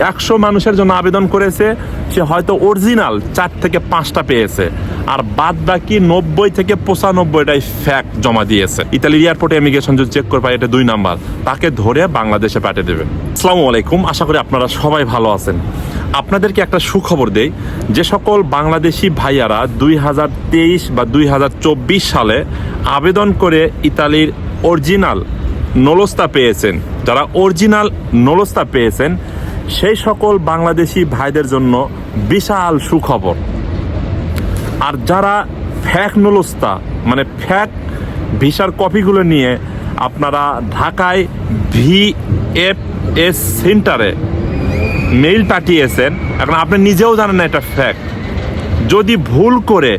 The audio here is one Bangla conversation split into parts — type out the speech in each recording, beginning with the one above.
একশো মানুষের জন্য আবেদন করেছে সে হয়তো অরিজিনাল চার থেকে পাঁচটা পেয়েছে। আর বাদ বাকি নব্বই থেকে পঁচানব্বইটাই ফ্যাক জমা দিয়েছে। ইতালির এয়ারপোর্টে ইমিগ্রেশন যদি চেক করে পায় এটা দুই নাম্বার। তাকে ধরে বাংলাদেশে পাঠিয়ে দেবে। আসসালামু আলাইকুম, আশা করি আপনারা সবাই ভালো আছেন। আপনাদেরকে একটা সুখবর দেই, যে সকল বাংলাদেশি ভাইয়ারা দুই হাজার তেইশ বা দুই হাজার চব্বিশ সালে আবেদন করে ইতালির অরিজিনাল নলস্তা পেয়েছেন। যারা অরিজিনাল নলস্তা পেয়েছেন সেই সকল বাংলাদেশি ভাইদের জন্য বিশাল সুখবর। আর যারা ফ্যাক নলস্তা মানে ফ্যাক ভিসার কপিগুলো নিয়ে আপনারা ঢাকায় ভি এফ এস সেন্টারে মেইল পাঠিয়েছেন, এখন আপনি নিজেও জানেন না এটা ফ্যাক যদি ভুল করে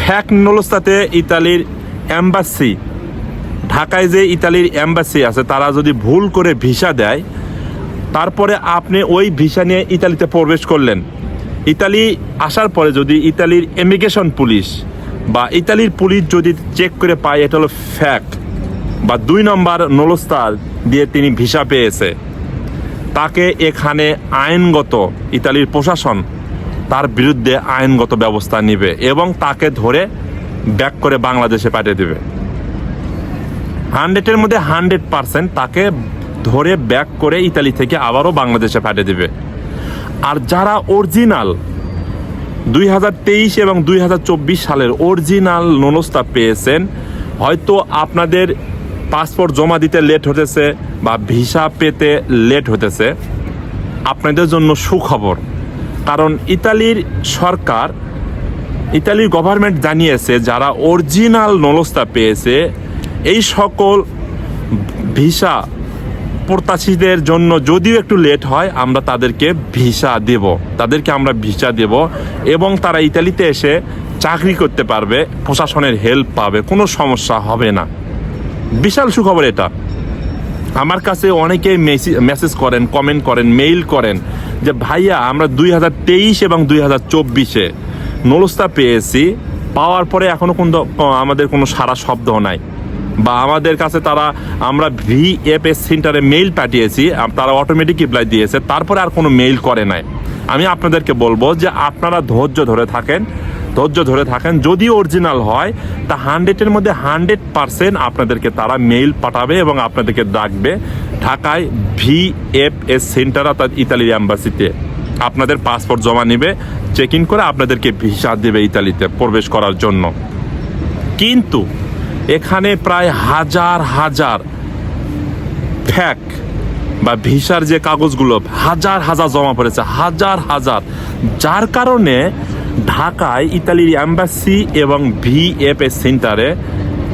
ফ্যাক নলস্তাতে ইতালির অ্যাম্বাসি ঢাকায় যে ইতালির অ্যাম্বাসি আছে, তারা যদি ভুল করে ভিসা দেয় তারপরে আপনি ওই ভিসা নিয়ে ইতালিতে প্রবেশ করলেন। ইতালি আসার পরে যদি ইতালির ইমিগ্রেশন পুলিশ বা ইতালির পুলিশ যদি চেক করে পায়, এটা হলো ফ্যাক বা দুই নম্বর নলস্তার দিয়ে তিনি ভিসা পেয়েছে। তাকে এখানে আইনগত ইতালির প্রশাসন তার বিরুদ্ধে আইনগত ব্যবস্থা নেবে এবং তাকে ধরে ব্যাক করে বাংলাদেশে পাঠিয়ে দেবে। হান্ড্রেডের মধ্যে হান্ড্রেড পার্সেন্ট তাকে ধরে ব্যাক করে ইতালি থেকে আবারও বাংলাদেশে পাঠিয়ে দেবে। আর যারা অরিজিনাল, দুই হাজার তেইশ এবং দুই হাজার চব্বিশ সালের অরিজিনাল ননস্তা পেয়েছেন, হয়তো আপনাদের পাসপোর্ট জমা দিতে লেট হতেছে বা ভিসা পেতে লেট হতেছে। আপনাদের জন্য সুখবর, কারণ ইতালির সরকার, ইতালির গভর্নমেন্ট জানিয়েছে যারা অরিজিনাল নলস্তা পেয়েছে, এই সকল ভিসা প্রত্যাশীদের জন্য যদিও একটু লেট হয়, আমরা তাদেরকে ভিসা দেব। তাদেরকে আমরা ভিসা দেব এবং তারা ইতালিতে এসে চাকরি করতে পারবে, প্রশাসনের হেল্প পাবে, কোনো সমস্যা হবে না। বিশাল সুখবর এটা। আমার কাছে অনেকে মেসেজ করেন কমেন্ট করেন মেইল করেন যে, ভাইয়া, আমরা দুই হাজার তেইশ এবং দুই হাজার চব্বিশে নলস্তা পেয়েছি, পাওয়ার পরে এখনও কোনো, আমাদের কোনো সারা শব্দ নাই। বা আমাদের কাছে তারা, আমরা ভি এফ এস সেন্টারে মেইল পাঠিয়েছি তারা অটোমেটিক রিপ্লাই দিয়েছে, তারপরে আর কোনো মেইল করে নাই। আমি আপনাদেরকে বলব যে আপনারা ধৈর্য ধরে থাকেন, ধৈর্য ধরে থাকেন। যদি অরিজিনাল হয়, তা হান্ড্রেডের মধ্যে হান্ড্রেড পার্সেন্ট আপনাদেরকে তারা মেইল পাঠাবে এবং আপনাদেরকে ডাকবে ঢাকায় ভি এফ এস সেন্টার অর্থাৎ ইতালির অ্যাম্বাসিতে আপনাদের পাসপোর্ট জমা নেবে চেক ইন করে আপনাদেরকে ভিসা দেবে ইতালিতে প্রবেশ করার জন্য। কিন্তু এখানে প্রায় হাজার হাজার ফ্যাক বা ভিসার যে কাগজগুলো, হাজার হাজার জমা পড়েছে, হাজার হাজার। যার কারণে ঢাকায় ইতালির অ্যাম্বাসি এবং ভিএফএস সেন্টারে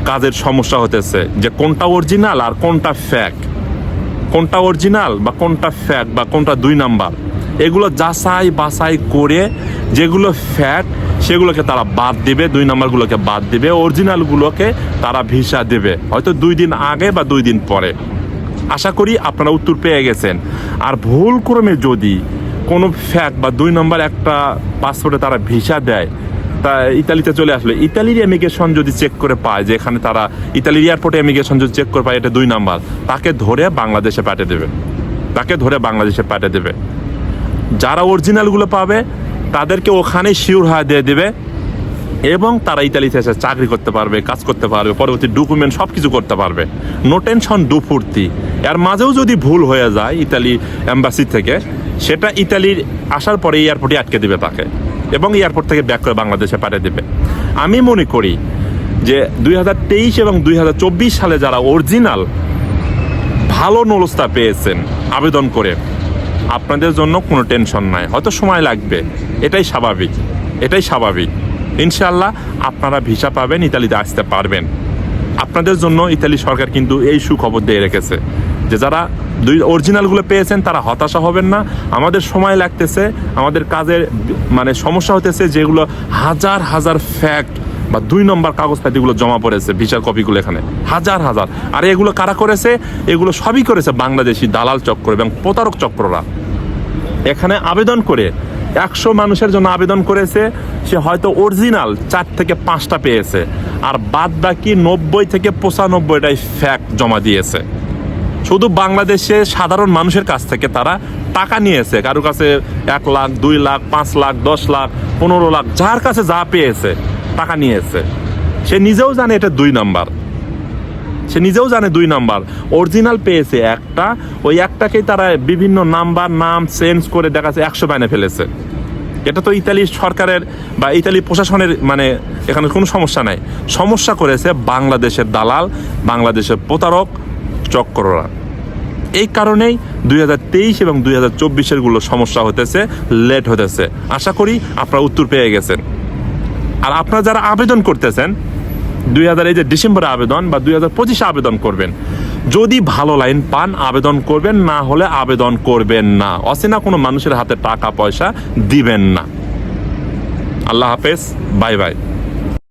কাজের সমস্যা হতেছে যে কোনটা অরিজিনাল আর কোনটা ফ্যাক। কোনটা অরিজিনাল বা কোনটা ফ্যাক বা কোনটা দুই নাম্বার। এগুলো যাচাই বাছাই করে যেগুলো ফ্যাক সেগুলোকে তারা বাদ দিবে, দুই নাম্বারগুলোকে বাদ দিবে, অরিজিনালগুলোকে তারা ভিসা দেবে। হয়তো দুই দিন আগে বা দুই দিন পরে। আশা করি আপনারা উত্তর পেয়ে গেছেন। আর ভুল ক্রমে যদি কোনো ফ্যাক বা দুই নম্বর একটা পাসপোর্টে তারা ভিসা দেয়, তা ইতালিতে চলে আসলে। ইতালির ইমিগ্রেশন যদি চেক করে পায় যে এখানে তারা ইতালির এয়ারপোর্টে ইমিগ্রেশন যদি চেক করে পায়, এটা দুই নাম্বার। তাকে ধরে বাংলাদেশে পাঠিয়ে দেবে। তাকে ধরে বাংলাদেশে পাঠিয়ে দেবে। যারা অরিজিনালগুলো পাবে তাদেরকে ওখানে শিওর হয়ে দিয়ে দেবে এবং তারা ইতালিতে এসে চাকরি করতে পারবে, কাজ করতে পারবে, পরবর্তী ডকুমেন্ট সব কিছু করতে পারবে। নো টেনশন ডু ফুর্তি। এর মাঝেও যদি ভুল হয়ে যায় ইতালি অ্যাম্বাসি থেকে, সেটা ইতালির আসার পরে এয়ারপোর্টে আটকে দেবে তাকে এবং এয়ারপোর্ট থেকে ব্যাক করে বাংলাদেশে পাঠিয়ে দেবে। আমি মনে করি যে দুই হাজার তেইশ এবং দুই হাজার চব্বিশ সালে যারা অরিজিনাল ভালো নলস্তা পেয়েছেন, আবেদন করে আপনাদের জন্য কোনো টেনশন নাই। হয়তো সময় লাগবে। এটাই স্বাভাবিক। এটাই স্বাভাবিক। ইনশাল্লাহ আপনারা ভিসা পাবেন, ইতালিতে আসতে পারবেন। আপনাদের জন্য ইতালি সরকার কিন্তু এই সুখবর দিয়ে রেখেছে যে যারা দুই অরিজিনালগুলো পেয়েছেন, তারা হতাশা হবেন না। আমাদের সময় লাগতেছে। আমাদের কাজের মানে সমস্যা হতেছে যেগুলো হাজার হাজার ফ্যাক্ট বা দুই নম্বর কাগজ কাগজপাতিগুলো জমা পড়েছে, ভিসার কপিগুলো এখানে। হাজার হাজার। আর এগুলো কারা করেছে? এগুলো সবই করেছে বাংলাদেশি দালাল চক্র এবং প্রতারক চক্ররা। এখানে আবেদন করে একশো মানুষের জন্য আবেদন করেছে, সে হয়তো অরিজিনাল চার থেকে পাঁচটা পেয়েছে, আর বাদ বাকি নব্বই থেকে পঁচানব্বইটাই ফ্যাক জমা দিয়েছে। শুধু বাংলাদেশে সাধারণ মানুষের কাছ থেকে তারা টাকা নিয়েছে, কারও কাছে এক লাখ, দুই লাখ, পাঁচ লাখ, দশ লাখ, পনেরো লাখ, যার কাছে যা পেয়েছে। টাকা নিয়েছে। সে নিজেও জানে এটা দুই নাম্বার। সে নিজেও জানে দুই নাম্বার। অরিজিনাল পেয়েছে একটা, ওই একটাকেই তারা বিভিন্ন নাম্বার, নাম, চেঞ্জ করে দেখাচ্ছে, একশো বাইনে ফেলেছে। এটা তো ইতালি সরকারের বা ইতালি প্রশাসনের মানে এখানে কোনো সমস্যা নাই। সমস্যা করেছে বাংলাদেশের দালাল, বাংলাদেশের প্রতারক, চক্ররা। এই কারণেই দুই হাজার তেইশ এবং দুই হাজার চব্বিশেরগুলো সমস্যা হতেছে, লেট হতেছে। আশা করি আপনারা উত্তর পেয়ে গেছেন। আর আপনারা যারা আবেদন করতেছেন, দুই হাজার এই যে ডিসেম্বরে আবেদন বা দুই হাজার পঁচিশে আবেদন করবেন, যদি ভালো লাইন পান, আবেদন করবেন, না হলে আবেদন করবেন না। অচেনা কোনো মানুষের হাতে টাকা, পয়সা দিবেন না। আল্লাহ হাফেজ, বাই বাই।